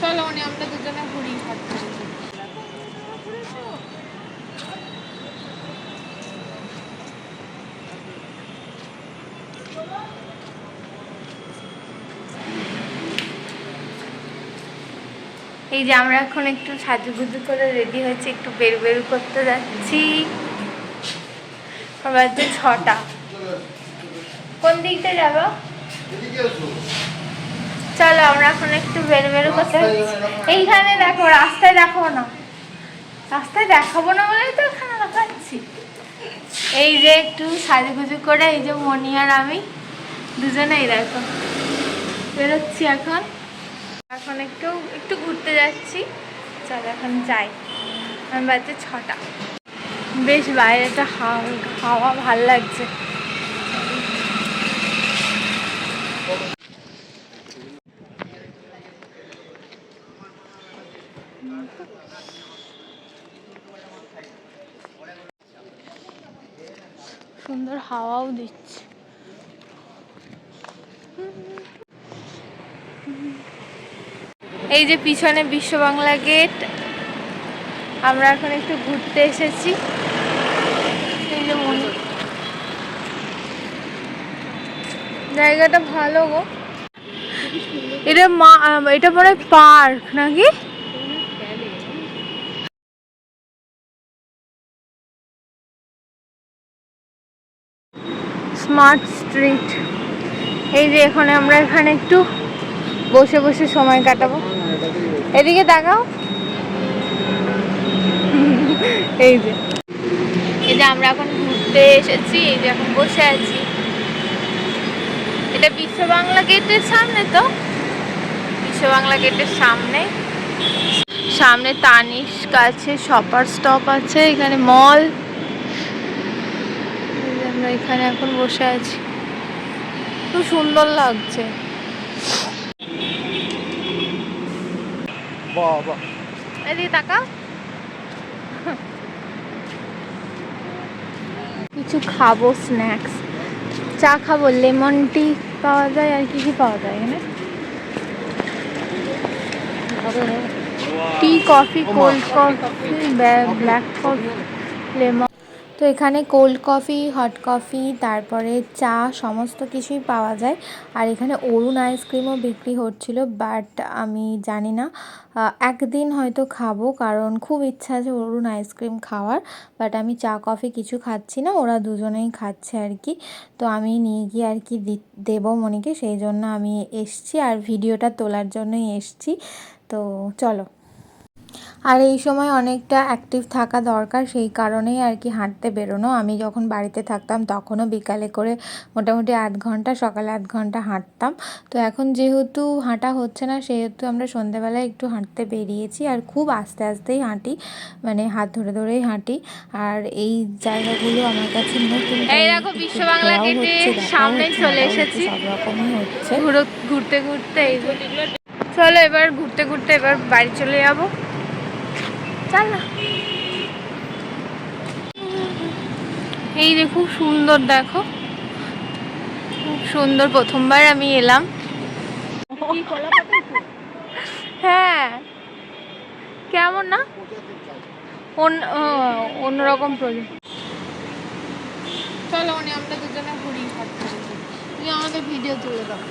চলো উনি আমরা দুজনে ঘুরি এই যে আমরা এখন একটু সাজুগুজু করে রেডি হয়েছি একটু বের বের করতে যাচ্ছি। বাজে ছটা। কোন দিকটা যাব? চলো, আমরা এখন একটু বের বের করতে। এইখানে দেখো, রাস্তায় দেখো না। রাস্তায় দেখাবো না বলেই তো এখানে দেখাচ্ছি। এই যে একটু সাজুগুজু করে, এই যে মনি আর আমি দুজনেই দেখো। বেরোচ্ছি এখন। এখন একটু একটু ঘুরতে যাচ্ছি। চল, এখন যাই। আমার বাড়িতে ছটা। বেশ বাইরেটা হাওয়া হাওয়া ভালো লাগছে। সুন্দর হাওয়াও দিচ্ছে। এই যে পিছনে বিশ্ব বাংলা গেট, আমরা এখন একটু ঘুরতে এসেছি। এই যে মন্দির। জায়গাটা ভালো গো। এটা মা, এটা পরে পার্ক নাকি? স্মার্ট স্ট্রিট এই যে এখানে আমরা এখানে একটু বসে বসে সময় কাটাবো। এদিকে তাকাও। এই যে। এই যে আমরা এখন ঘুরতে এসেছি, এই যে এখন বসে আছি। এটা বিশ্ব বাংলা গেটের সামনে তো। বিশ্ব বাংলা গেটের সামনে। সামনে তানিশ কাছে, শপার স্টপ আছে, এখানে মল। আমরা এখানে এখন বসে আছি। খুব সুন্দর লাগছে। এদিকে তাকা কিছু খাব স্ন্যাক্স চা খাব লেমন টি পাওয়া যায় আর কি কি পাওয়া যায় এখানে tea coffee cold coffee black coffee lemon তো এখানে কোল্ড কফি হট কফি তারপরে চা সমস্ত কিছুই পাওয়া যায়। আর এখানে অরুণ আইসক্রিমও বিক্রি হচ্ছিল বাট আমি জানি না একদিন হয়তো খাব, কারণ খুব ইচ্ছা আছে অরুণ আইসক্রিম খাওয়ার বাট আমি চা কফি কিছু খাচ্ছি না, ওরা দুজনেই খাচ্ছে আর কি। তো আমি নিয়ে গিয়ে আর কি দেবো মনিকে, সেই জন্য আমি এসছি আর ভিডিওটা তোলার জন্যই এসছি। তো চলো। আর এই সময় অনেকটা অ্যাক্টিভ থাকা দরকার সেই কারণেই আর কি হাঁটতে বেরোনো। আমি যখন বাড়িতে থাকতাম তখনও বিকালে করে মোটামুটি আধ ঘণ্টা সকালে আধ ঘণ্টা হাঁটতাম। তো এখন যেহেতু হাঁটা হচ্ছে না সেহেতু আমরা সন্ধেবেলায় একটু হাঁটতে বেরিয়েছি আর খুব আস্তে আস্তেই হাঁটি মানে হাত ধরে ধরেই হাঁটি। আর এই জায়গাগুলো আমার কাছে নতুন এই দেখো বিশ্ব বাংলা সামনে চলে এসেছি। সব রকমই হচ্ছে। ঘুরো ঘুরতে ঘুরতে এই চলো এবার ঘুরতে ঘুরতে এবার বাড়ি চলে যাব। এই যে খুব সুন্দর দেখো। খুব সুন্দর প্রথমবার আমি এলাম। হ্যাঁ। কেমন না? অন্যরকম প্রজেক্ট চলো উনি আমরা দুজনে ঘুরি আমাদের ভিডিও তুলে দাও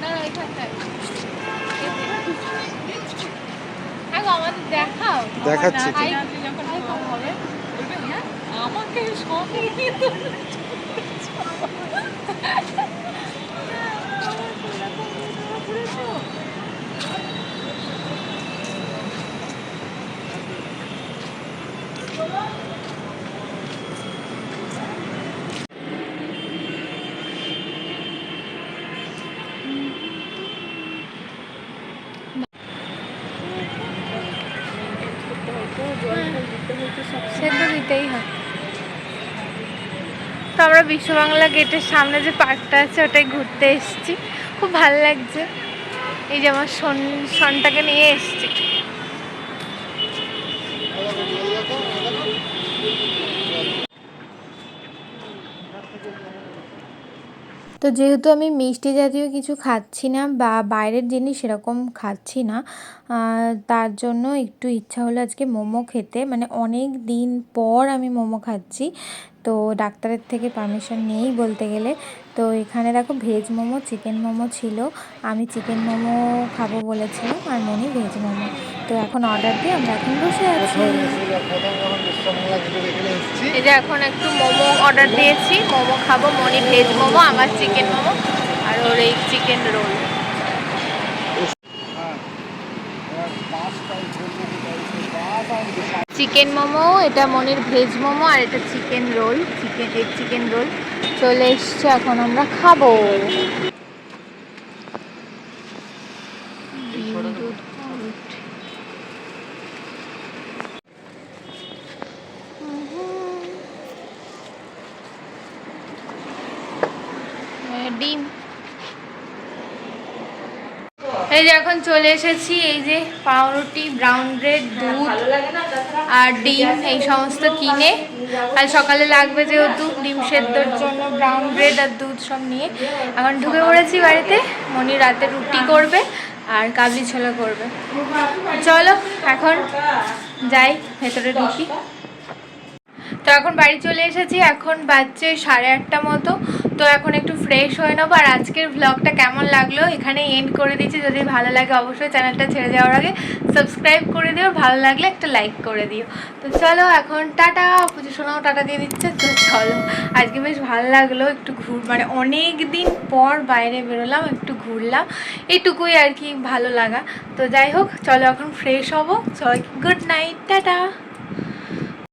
না, না, এখানটায়। দেখো, আমাদের দেখাও। দেখাচ্ছি। আমাকে দিতেই হয় তো আমরা বিশ্ববাংলা গেটের সামনে যে পার্কটা আছে ওটাই ঘুরতে এসেছি। খুব ভালো লাগছে। এই যে আমার সন, সনটাকে নিয়ে এসেছি। তো যেহেতু আমি মিষ্টি জাতীয় কিছু খাচ্ছি না বা বাইরের জিনিস সেরকম খাচ্ছি না তার জন্য একটু ইচ্ছা হলো আজকে মোমো খেতে। মানে অনেক দিন পর আমি মোমো খাচ্ছি। তো ডাক্তারের থেকে পারমিশন নেই বলতে গেলে। তো এখানে দেখো ভেজ মোমো, চিকেন মোমো ছিল। আমি চিকেন মোমো খাব বলেছিলাম আর মনি ভেজ মোমো। তো এখন অর্ডার দিয়ে আমরা এখন বসে আছি। এই যে এখন একটু মোমো অর্ডার দিয়েছি। মোমো খাব মনি ভেজ মোমো আমার চিকেন মোমো আর ওর এই চিকেন রোল। চিকেন মোমো এটা মনির ভেজ মোমো আর এটা chicken roll chicken egg chicken roll. চলে এসছে এখন আমরা খাব। দুধ, ডিম। এই যে এখন চলে এসেছি, এই যে পাউরুটি ব্রাউন ব্রেড দুধ আর ডিম, এই সমস্ত কিনে। আর সকালে লাগবে যেহেতু ডিম সেদ্ধর জন্য ব্রাউন ব্রেড আর দুধ সব নিয়ে। এখন ঢুকে পড়েছি বাড়িতে, মনি রাতে রুটি করবে আর কাবলি ছোলা করবে। চলো, এখন যাই ভেতরে ঢুকি। তো এখন বাড়ি চলে এসেছি, এখন বাজছে সাড়ে আটটা মতো। তো এখন একটু ফ্রেশ হয়ে নেব। আর আজকের ভ্লগটা কেমন লাগল এখানে এন্ড করে দিচ্ছি। যদি ভালো লাগে অবশ্যই চ্যানেলটা ছেড়ে যাওয়ার আগে সাবস্ক্রাইব করে দিও। ভালো লাগলে একটা লাইক করে দিও। তো চলো এখন টাটা, পুজো শোনাও টাটা দিয়ে দিচ্ছে। তো চলো, আজকে বেশ ভালো লাগল একটু ঘুর মানে অনেক দিন পর বাইরে বেরোলাম, একটু ঘুরলাম। এইটুকুই আর কি ভালো লাগা। তো যাই হোক, চলো এখন ফ্রেশ হব। সবাইকে গুড নাইট টাটা।